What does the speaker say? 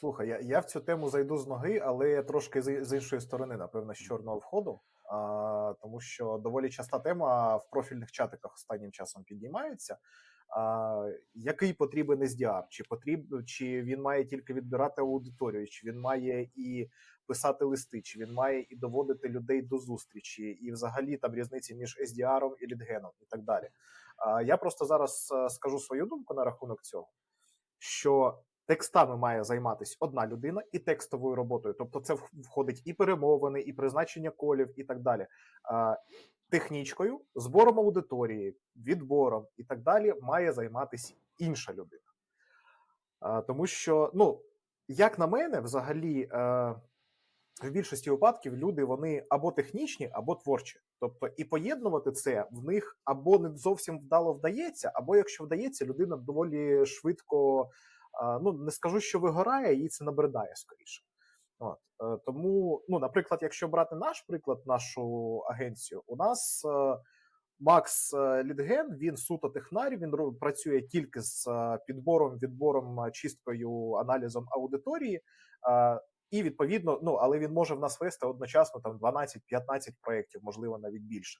Слухай, я, я в цю тему зайду з ноги, але трошки з, з іншої сторони, напевно, з чорного входу. А, тому що доволі часта тема в профільних чатиках останнім часом піднімається. А, який потрібен SDR? Чи потріб, чи він має тільки відбирати аудиторію, чи він має і писати листи, чи він має і доводити людей до зустрічі, і взагалі там різниці між SDR і лідгеном, і так далі. А, я просто зараз е, скажу свою думку на рахунок цього, що текстами має займатися одна людина і текстовою роботою. Тобто, це входить і перемовини, і призначення колів, і так далі. Технічкою, збором аудиторії, відбором і так далі має займатися інша людина. Тому що, ну, як на мене, взагалі. Е, в більшості випадків люди вони або технічні, або творчі. Тобто, і поєднувати це в них або не зовсім вдало вдається, або якщо вдається, людина доволі швидко, ну не скажу, що вигорає, їй це набридає скоріше. От е, тому, ну, наприклад, якщо брати наш приклад, нашу агенцію, у нас е, Макс е, Лідген, він суто технар, він працює тільки з підбором, відбором, чисткою, аналізом аудиторії. і відповідно, ну але він може в нас вести одночасно там 12-15 проєктів, можливо, навіть більше.